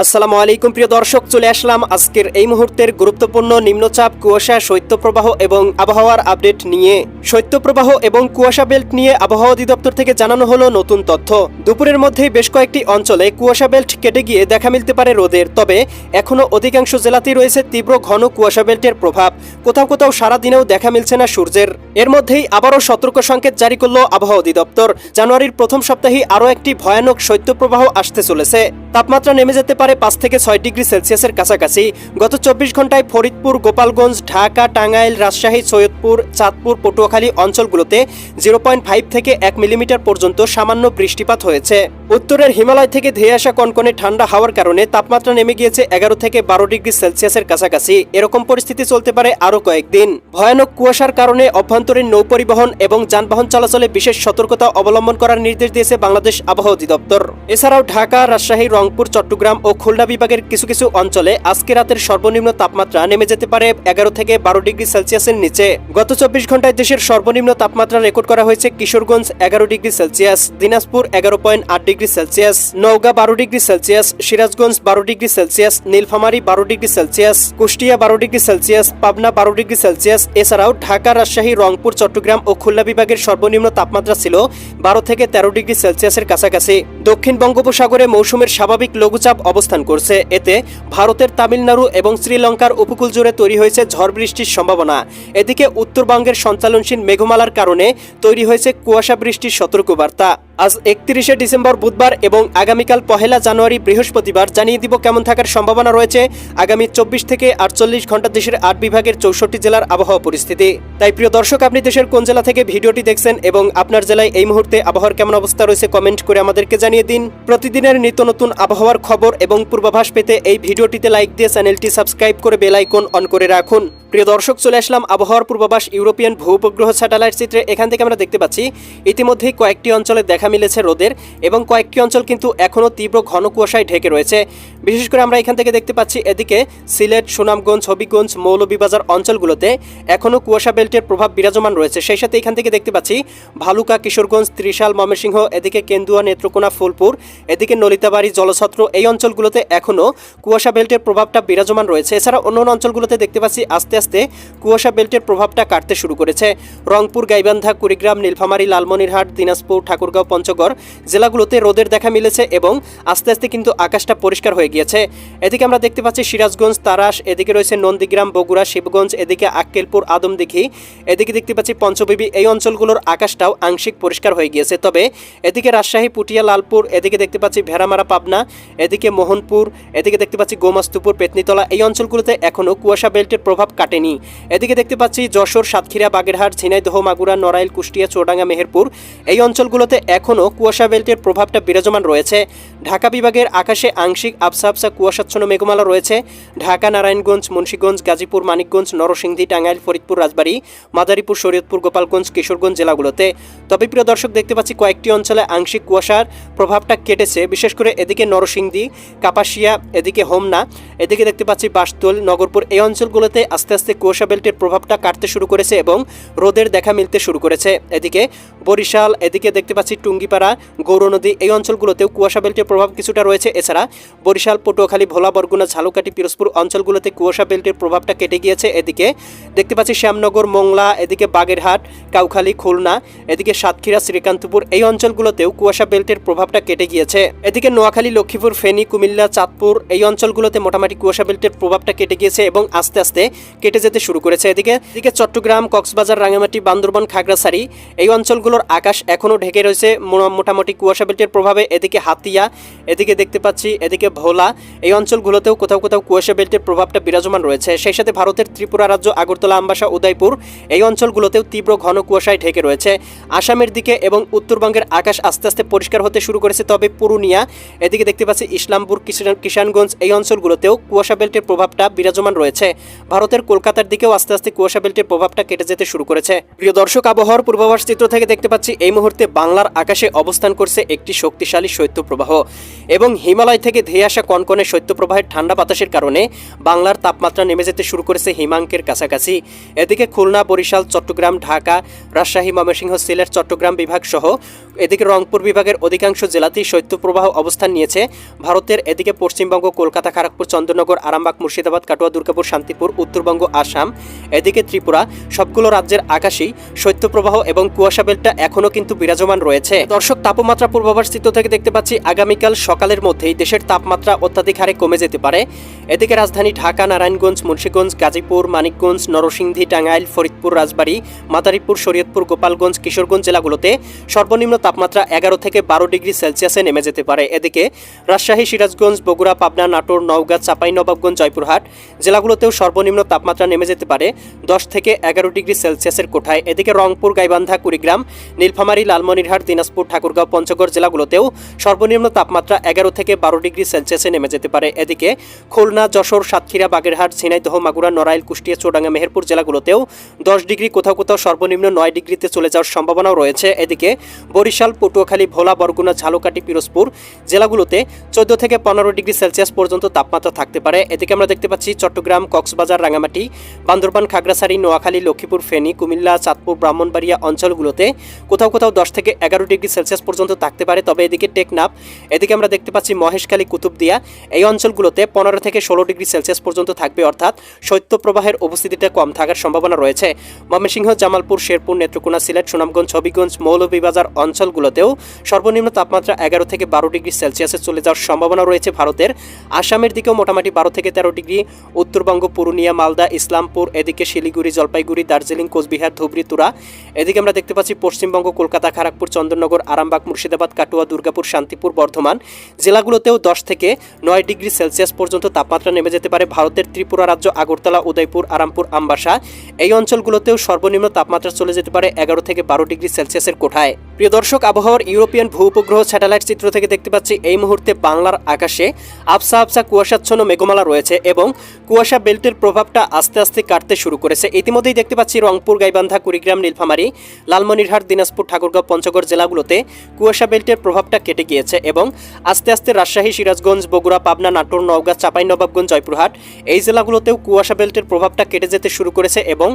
আসসালামু আলাইকুম, প্রিয় দর্শক, চলে আসলাম আজকের এই মুহূর্তের গুরুত্বপূর্ণ নিম্নচাপ কুয়াশা শৈত্যপ্রবাহ এবং আবহাওয়ার আপডেট নিয়ে। শৈত্যপ্রবাহ এবং কুয়াশা বেল্ট নিয়ে আবহাওয়া অধিদপ্তর থেকে জানানো হলো নতুন তথ্য। দুপুরের মধ্যেই বেশ কয়েকটি অঞ্চলে কুয়াশা বেল্ট কেটে গিয়ে দেখা মিলতে পারে রোদের, তবে এখনও অধিকাংশ জেলাতেই রয়েছে তীব্র ঘন কুয়াশা বেল্টের প্রভাব। কোথাও কোথাও সারা দিনেও দেখা মিলছে না সূর্যের। এর মধ্যেই আবারও সতর্ক সংকেত জারি করল আবহাওয়া অধিদপ্তর। জানুয়ারির প্রথম সপ্তাহেই আরও একটি ভয়ানক শৈত্যপ্রবাহ আসতে চলেছে। তাপমাত্রা নেমে যেতে পারে পাঁচ থেকে ছয় ডিগ্রি সেলসিয়াসের কাছাকাছি। গত চব্বিশ ঘন্টায় ফরিদপুর, গোপালগঞ্জ, ঢাকা, টাঙ্গাইল, রাজশাহী, সৈয়দপুর, চাঁদপুর, পটুয়াখালী অঞ্চলগুলোতে জিরো পয়েন্ট ফাইভ থেকে এক মিলিমিটার পর্যন্ত সামান্য বৃষ্টিপাত হয়েছে। উত্তরের হিমালয় থেকে ধেয়ে আসা কনকনে ঠান্ডা হাওয়ার কারণে তাপমাত্রা নেমে গিয়েছে এগারো থেকে বারো ডিগ্রি সেলসিয়াসের কাছাকাছি। এরকম পরিস্থিতি চলতে পারে আরও কয়েকদিন। ভয়ানক কুয়াশার কারণে অভ্যন্তরীণ নৌ পরিবহন এবং যানবাহন চলাচলে বিশেষ সতর্কতা অবলম্বন করার নির্দেশ দিয়েছে বাংলাদেশ আবহাওয়া অধিদপ্তর। এছাড়াও ঢাকা, রাজশাহী, রংপুর, চট্টগ্রাম ও খুলনা বিভাগের কিছু কিছু অঞ্চলে আজকে রাতের সর্বনিম্ন তাপমাত্রা নেমে যেতে পারে এগারো থেকে বারো ডিগ্রি সেলসিয়াসের নিচে। গত চব্বিশ ঘন্টায় দেশের সর্বনিম্ন তাপমাত্রা রেকর্ড করা হয়েছে কিশোরগঞ্জ এগারো ডিগ্রি সেলসিয়াস, দিনাজপুর এগারো পয়েন্ট আট ডিগ্রি সেলসিয়াস, নওগাঁ বারো ডিগ্রি সেলসিয়াস, সিরাজগঞ্জ বারো ডিগ্রি সেলসিয়াস, নীলফামারী বারো ডিগ্রি সেলসিয়াস, কুষ্টিয়া বারো ডিগ্রি সেলসিয়াস, পাবনা বারো ডিগ্রি সেলসিয়াস। এছাড়াও ঢাকা, রাজশাহী, রংপুর, চট্টগ্রাম ও খুলনা বিভাগের সর্বনিম্ন তাপমাত্রা ছিল বারো থেকে তেরো ডিগ্রি সেলসিয়াসের কাছাকাছি। দক্ষিণ বঙ্গোপসাগরে মৌসুমের স্বাভাবিক লঘুচাপ অবস্থান করছে। এতে ভারতের তামিলনাড়ু এবং শ্রীলঙ্কার উপকূল জুড়ে তৈরি হয়েছে ঝড় বৃষ্টির সম্ভাবনা। এদিকে উত্তরবঙ্গের সঞ্চালনশীল মেঘমালার কারণে তৈরি হয়েছে কুয়াশা বৃষ্টির সতর্কবার্তা। আজ একত্রিশে ডিসেম্বর বুধবার এবং আগামীকাল পহেলা জানুয়ারি বৃহস্পতিবার জানিয়ে দিব কেমন থাকার সম্ভাবনা রয়েছে। আগামী চব্বিশ থেকে আটচল্লিশ ঘণ্টা দেশের আট বিভাগের চৌষট্টি জেলার আবহাওয়া পরিস্থিতি। তাই প্রিয় দর্শক, আপনি দেশের কোন জেলা থেকে ভিডিওটি দেখছেন এবং আপনার জেলায় এই মুহূর্তে আবহাওয়ার কেমন অবস্থা রয়েছে কমেন্ট করে আমাদেরকে জানিয়ে দিন। প্রতিদিনের নিত্য নতুন আবহাওয়ার খবর এবং পূর্বাভাস পেতে এই ভিডিওটিতে লাইক দিয়ে চ্যানেলটি সাবস্ক্রাইব করে বেল আইকন অন করে রাখুন। প্রিয় দর্শক, চলে আসলাম আবহাওয়ার পূর্বাভাস ইউরোপিয়ান ভূ উপগ্রহ স্যাটেলাইট চিত্রে। এখান থেকে আমরা দেখতে পাচ্ছি, ইতিমধ্যেই কয়েকটি অঞ্চলে দেখা মিলেছে রোদের এবং কয়েকটি অঞ্চল কিন্তু এখনও তীব্র ঘন কুয়াশায় ঢেকে রয়েছে। বিশেষ করে আমরা এখান থেকে দেখতে পাচ্ছি, এদিকে সিলেট, সুনামগঞ্জ, হবিগঞ্জ, মৌলভীবাজার অঞ্চলগুলোতে এখনও কুয়াশা বেল্টের প্রভাব বিরাজমান রয়েছে। সেই সাথে এখান থেকে দেখতে পাচ্ছি, ভালুকা, কিশোরগঞ্জ, ত্রিশাল, ময়মনসিংহ, এদিকে কেন্দুয়া, নেত্রকোনা, ফুলপুর, এদিকে নলিতাবাড়ি, জলছত্র এই অঞ্চলগুলোতে এখনও কুয়াশা বেল্টের প্রভাবটা বিরাজমান রয়েছে। এছাড়া অন্য অঞ্চলগুলোতে দেখতে পাচ্ছি, আস্তে আস্তে কুয়াশা বেল্টের প্রভাবটা কাটতে শুরু করেছে। রংপুর, গাইবান্ধা, কুড়িগ্রাম, নীলফামারী, লালমনিরহাট, দিনাজপুর, ঠাকুরগাঁও, পঞ্চগড় জেলাগুলোতে রোদের দেখা মিলেছে এবং আস্তে আস্তে কিন্তু আকাশটা পরিষ্কার হয়ে গিয়েছে। এদিকে আমরা দেখতে পাচ্ছি সিরাজগঞ্জ, তারাস, এদিকে রয়েছে নন্দীগ্রাম, বগুড়া, শিবগঞ্জ, এদিকে আক্কেলপুর, আদমদিঘি, এদিকে দেখতে পাচ্ছি পঞ্চবিবি। এই অঞ্চলগুলোর আকাশটাও আংশিক পরিষ্কার হয়ে গিয়েছে। তবে এদিকে রাজশাহী, পুটিয়া, লালপুর, এদিকে দেখতে পাচ্ছি ভেড়ামারা, পাবনা, এদিকে মোহনপুর, এদিকে দেখতে পাচ্ছি গোমাস্তুপুর, পেতনিতলা। এই অঞ্চলগুলোতে এখনও কুয়াশা বেল্টের প্রভাব কাটেনি এদিকে দেখতে পাচ্ছি যশোর, সাতক্ষীরা, বাগেরহাট, ঝিনাইদহ, মাগুরা, নড়াইল, কুষ্টিয়া, চৌডাঙ্গা, মেহেরপুর। এই অঞ্চলগুলোতে এখনও কুয়াশা বেল্টের প্রভাবটা বিরাজমান রয়েছে। ঢাকা বিভাগের আকাশে আংশিক আবসা আবসা কুয়াশাচ্ছন্ন মেঘমালা রয়েছে। ঢাকা, নারায়ণগঞ্জ, মুন্সীগঞ্জ, গাজীপুর, মানিকগঞ্জ, নরসিংদী, টাঙ্গাইল, ফরিদপুর, রাজবাড়ী, মাদারীপুর, শরীয়তপুর, গোপালগঞ্জ, কিশোরগঞ্জ জেলাগুলোতে। তবে প্রিয় দর্শক, দেখতে পাচ্ছি কয়েকটি অঞ্চলে আংশিক কুয়াশার প্রভাবটা কেটেছে। বিশেষ করে এদিকে নরসিংদী, কাপাসিয়া, এদিকে হোমনা, এদিকে দেখতে পাচ্ছি বাসতোল নগরপুর। এই অঞ্চলগুলোতে আস্তে আস্তে কুয়াশা বেল্টের প্রভাবটা কাটতে শুরু করেছে এবং রোদের দেখা মিলতে শুরু করেছে। এদিকে বরিশাল, এদিকে দেখতে পাচ্ছি টুঙ্গিপাড়া গৌরনদী এই অঞ্চলগুলোতেও কুয়াশা বেল্টের প্রভাব কিছুটা রয়েছে। এছাড়া বরিশাল, পটুয়াখালী, ভোলা, বরগুনা, ঝালুকাঠি, পিরোজপুর অঞ্চলগুলোতে কুয়াশা বেল্টের প্রভাবটা কেটে গিয়েছে। এদিকে দেখতে পাচ্ছি শ্যামনগর, মোংলা, এদিকে বাগেরহাট, কাউখালী, খুলনা, এদিকে সাতক্ষীরা, শ্রীকান্তপুর, এই অঞ্চলগুলোতেও কুয়াশা বেল্টের প্রভাবটা কেটে গিয়েছে। এদিকে নোয়াখালী, লক্ষ্মীপুর, ফেনী, কুমিল্লা, চাঁদপুর, এই অঞ্চলগুলোতে মোটামুটি কুয়াশা বেল্টের প্রভাবটা কেটে গিয়েছে এবং আস্তে আস্তে কেটে যেতে শুরু করেছে। এদিকে এদিকে চট্টগ্রাম, কক্সবাজার রাঙামাটি বান্দরবান, খাগড়াছড়ি, এই অঞ্চলগুলোর আকাশ এখনও ঢেকে রয়েছে। মোটামুটি কুয়াশা বেল্টের প্রভাবে এদিকে হাতিয়া, এদিকে দেখতে পাচ্ছি এদিকে ভোলা। এই অঞ্চলগুলোতেও কোথাও কোথাও কুয়াশা বেল্টের প্রভাবটা বিরাজমান রয়েছে। সেই সাথে ভারতের ত্রিপুরা রাজ্য, আগরতলা, আমবাসা, উদয়পুর এই অঞ্চলগুলোতেও তীব্র ঘন কুয়াশায় ঢেকে রয়েছে। আসামের দিকে এবং উত্তরবঙ্গের আকাশ আস্তে আস্তে পরিষ্কার হতে শুরু করেছে, তবে পুরুলিয়া, এদিকে দেখতে পাচ্ছি ইসলামপুর কিষান- কিষানগঞ্জ এই অঞ্চলগুলোতেও কুয়াশা বেল্টের প্রভাবটা বিরাজমান রয়েছে। ভারতের কলকাতার দিকেও আস্তে আস্তে কুয়াশা বেল্টের প্রভাবটা কেটে যেতে শুরু করেছে। প্রিয় দর্শক, আবহাওয়ার পূর্বাভাস চিত্র থেকে দেখতে দেখতে পাচ্ছি, এই মুহূর্তে বাংলার আকাশে অবস্থান করছে একটি শক্তিশালী শৈত্যপ্রবাহ এবং হিমালয় থেকে ধেয়ে আসা কনকনে শৈত্যপ্রবাহের ঠান্ডা বাতাসের কারণে বাংলার তাপমাত্রা নেমে যেতে শুরু করেছে হিমাঙ্কের কাছাকাছি। এদিকে খুলনা, বরিশাল, চট্টগ্রাম, ঢাকা, রাজশাহী, ময়মনসিংহ, সিলেট, চট্টগ্রাম বিভাগ সহ এদিকে রংপুর বিভাগের অধিকাংশ জেলাতেই শৈত্যপ্রবাহ অবস্থান নিয়েছে। ভারতের এদিকে পশ্চিমবঙ্গ, কলকাতা খড়গপুর চন্দ্রনগর আরামবাগ, মুর্শিদাবাদ, কাটোয়া, দুর্গাপুর, শান্তিপুর, উত্তরবঙ্গ, আসাম, এদিকে ত্রিপুরা, সবগুলো রাজ্যের আকাশেই শৈত্যপ্রবাহ এবং কুয়াশা বেল্টটা এখনও কিন্তু বিরাজমান রয়েছে। দর্শক, তাপমাত্রা পূর্বাভাস চিত্র থেকে দেখতে পাচ্ছি, আগামীকাল সকালের মধ্যেই দেশের তাপমাত্রা অত্যাধিক হারে কমে যেতে পারে। এদিকে রাজধানী ঢাকা, নারায়ণগঞ্জ, মুন্সীগঞ্জ, গাজীপুর, মানিকগঞ্জ, নরসিংদী, টাঙ্গাইল, ফরিদপুর, রাজবাড়ী, মাদারীপুর, শরীয়তপুর, গোপালগঞ্জ, কিশোরগঞ্জ জেলাগুলোতে সর্বনিম্ন তাপমাত্রা এগারো থেকে বারো ডিগ্রি সেলসিয়াসে নেমে যেতে পারে। এদিকে রাজশাহী, সিরাজগঞ্জ, বগুড়া, পাবনা, নাটোর, নওগাঁ চাঁপাইনবাবগঞ্জ জয়পুরহাট জেলাগুলোতেও সর্বনিম্ন তাপমাত্রা নেমে যেতে পারে দশ থেকে এগারো ডিগ্রি সেলসিয়াসের কোঠায়। এদিকে রংপুর, গাইবান্ধা, কুড়িগ্রাম নীলফামারী, লালমনিরহাট, দিনাজপুর, ঠাকুরগাঁও, পঞ্চগড় জেলাগুলোতেও সর্বনিম্ন তাপমাত্রা এগারো থেকে বারো ডিগ্রি সেলসিয়াসে নেমে যেতে পারে। এদিকে খুলনা, যশোর, সাতক্ষীরা, বাগেরহাট, ঝিনাইদহ, মাগুরা, নড়াইল, কুষ্টিয়া, চুয়াডাঙ্গা, মেহেরপুর জেলাগুলোতেও দশ ডিগ্রি কোথাও কোথাও সর্বনিম্ন নয় ডিগ্রিতে চলে যাওয়ার সম্ভাবনাও রয়েছে। এদিকে বরিশাল, পটুয়াখালী, ভোলা, বরগুনা, ঝালকাঠি, পিরোজপুর জেলাগুলোতে চোদ্দ থেকে পনেরো ডিগ্রি সেলসিয়াস পর্যন্ত তাপমাত্রা থাকতে পারে। এদিকে আমরা দেখতে পাচ্ছি চট্টগ্রাম, কক্সবাজার রাঙামাটি বান্দরবান, খাগড়াছড়ি, নোয়াখালী, লক্ষ্মীপুর, ফেনী, কুমিল্লা, চাঁদপুর, ব্রাহ্মণবাড়িয়া অঞ্চলগুলোতে কোথাও কোথাও দশ থেকে এগারো ডিগ্রি সেলসিয়াস পর্যন্ত থাকতে পারে, তবে এদিকে টেকনাফ, এদিকে আমরা দেখতে পাচ্ছি মহেশখালী কুতুবদিয়া, এই অঞ্চলগুলোতে পনেরো থেকে ষোলো ডিগ্রি সেলসিয়াস পর্যন্ত থাকবে, অর্থাৎ শৈত্যপ্রবাহের উপস্থিতিটা কম থাকার সম্ভাবনা রয়েছে। ময়মনসিংহ, জামালপুর, শেরপুর, নেত্রকোনা, সিলেট, সুনামগঞ্জ, হবিগঞ্জ, মৌলভীবাজার অঞ্চলগুলোতেও সর্বনিম্ন তাপমাত্রা এগারো থেকে বারো ডিগ্রি সেলসিয়াসে চলে যাওয়ার সম্ভাবনা রয়েছে ভারতের। আসামের দিকেও মোটামুটি বারো থেকে তেরো ডিগ্রি, উত্তরবঙ্গ, পুরুলিয়া, মালদা, ইসলামপুর, এদিকে শিলিগুড়ি, জলপাইগুড়ি, দার্জিলিং, কোচবিহার ধুবড়ি তুরা এদিকে আমরা দেখতে পাচ্ছি পশ্চিমবঙ্গ, কলকাতা খড়গপুর চন্দ্রনগর আরামবাগ, মুর্শিদাবাদ, কাটুয়া, দুর্গাপুর, শান্তিপুর, বর্ধমান জেলাগুলোতেও দশ থেকে নয় ডিগ্রি সেলসিয়াস পর্যন্ত তাপমাত্রা নেমে যেতে পারে। ভারতের ত্রিপুরা রাজ্য আগরতলা, উদয়পুর, আরামপুর, আমবাসা এই অঞ্চলগুলোতেও সর্বনিম্ন তাপমাত্রা চলে যেতে পারে এগারো থেকে বারো ডিগ্রি সেলসিয়াসের কোঠায়। প্রিয় দর্শক, আবহাওয়ার ইউরোপিয়ান ভূ উপগ্রহ স্যাটেলাইট চিত্র থেকে দেখতে পাচ্ছি এই মুহূর্তে বাংলার আকাশে আবসা আবসা কুয়াশাচ্ছন্ন মেঘমালা রয়েছে এবং কুয়াশা বেল্টের প্রভাবটা আস্তে আস্তে কাটতে শুরু করেছে। ইতিমধ্যেই দেখতে পাচ্ছি রংপুর, গাইবান্ধা, কুড়িগ্রাম, নীলফামারী, লালমনিরহাট, দিনাজপুর, ঠাকুরগাঁও, পঞ্চগড় জেলাগুলোতে কুয়াশা বেল্টের প্রভাবটা কেটে গিয়েছে এবং আস্তে আস্তে রাজশাহী, সিরাজগঞ্জ, বগুড়া, পাবনা, নাটোর, নওগাঁ চাঁপাইনবাবগঞ্জ জয়পুরহাট এই জেলাগুলোতেও কুয়াশা বেল্টের প্রভাবটা কেটে যেতে শুরু করেছে এবং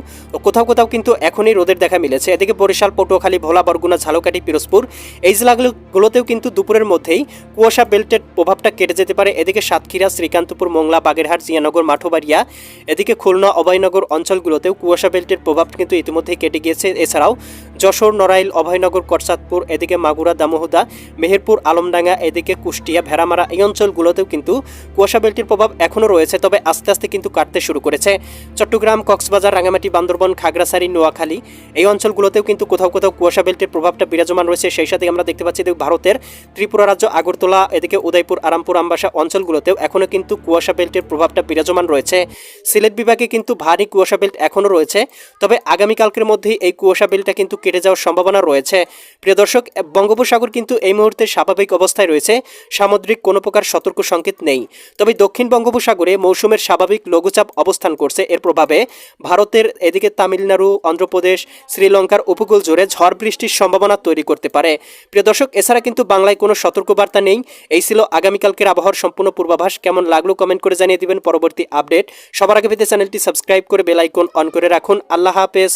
কোথাও কোথাও কিন্তু এখনই রোদের দেখা মিলেছে। এদিকে বরিশাল, পটুয়াখালী, ভোলা, বরগুনা ঝালকাঠি পিরোজপুর। এই জেলাগুলোতেও কিন্তু দুপুরের মধ্যেই কুয়াশা বেল্টের প্রভাবটা কেটে যেতে পারে। এদিকে সাতক্ষীরা, শ্রীকান্তপুর, মোংলা, বাগেরহাট, জিয়ানগর, মাঠোবাড়িয়া, এদিকে খুলনা, অভয়নগর অঞ্চলগুলোতেও কুয়াশা বেল্টের প্রভাব কিন্তু ইতিমধ্যেই কেটে গিয়েছে। এছাড়াও যশোর, নড়াইল, অভয়নগর করচাঁদপুর এদিকে মাগুরা, দামোহদা, মেহেরপুর, আলমডাঙ্গা, এদিকে কুষ্টিয়া, ভেড়ামারা এই অঞ্চলগুলোতেও কিন্তু কুয়াশা বেল্টের প্রভাব এখনও রয়েছে, তবে আস্তে আস্তে কিন্তু কাটতে শুরু করেছে। চট্টগ্রাম, কক্সবাজার রাঙামাটি বান্দরবন, খাগড়াছড়ি, নোয়াখালী এই অঞ্চলগুলোতেও কিন্তু কোথাও কোথাও কুয়াশা বেল্টের প্রভাবটা বিরাজমান রয়েছে, সেই সাথে আমরা দেখতে পাচ্ছি ভারতের ত্রিপুরা রাজ্য, আগরতলা, এদিকে উদয়পুর, আরামপুর, আমবাসা অঞ্চলগুলোতেও এখনও কিন্তু কুয়াশা বেল্টের প্রভাবটা বিরাজমান রয়েছে। সিলেট বিভাগে কিন্তু ভারী কুয়াশা বেল্ট এখনও রয়েছে, তবে আগামীকালকের মধ্যেই এই কুয়াশা বেল্টটা কিন্তু কেটে যাওয়ার সম্ভাবনা রয়েছে। প্রিয় দর্শক, বঙ্গোপসাগর কিন্তু এই মুহূর্তে স্বাভাবিক অবস্থায় রয়েছে। সামুদ্রিক কোনো প্রকার সতর্ক সংকেত নেই। তবে দক্ষিণ বঙ্গোপসাগরে মৌসুমের স্বাভাবিক লঘুচাপ অবস্থান করছে এর প্রভাবে। ভারতের এদিকে তামিলনাড়ু, অন্ধ্রপ্রদেশ, শ্রীলঙ্কার উপকূল জুড়ে ঝড় বৃষ্টির সম্ভাবনা তৈরি করতে পারে। প্রিয় দর্শক, এছাড়া কিন্তু বাংলায় কোনো সতর্কবার্তা নেই। এই ছিল আগামীকালকের আবহাওয়ার সম্পূর্ণ পূর্বাভাস। কেমন লাগল কমেন্ট করে জানিয়ে দিবেন। পরবর্তী আপডেট সবার আগে পেতে চ্যানেলটি সাবস্ক্রাইব করে বেল আইকন অন করে রাখুন। আল্লাহ হাফেজ।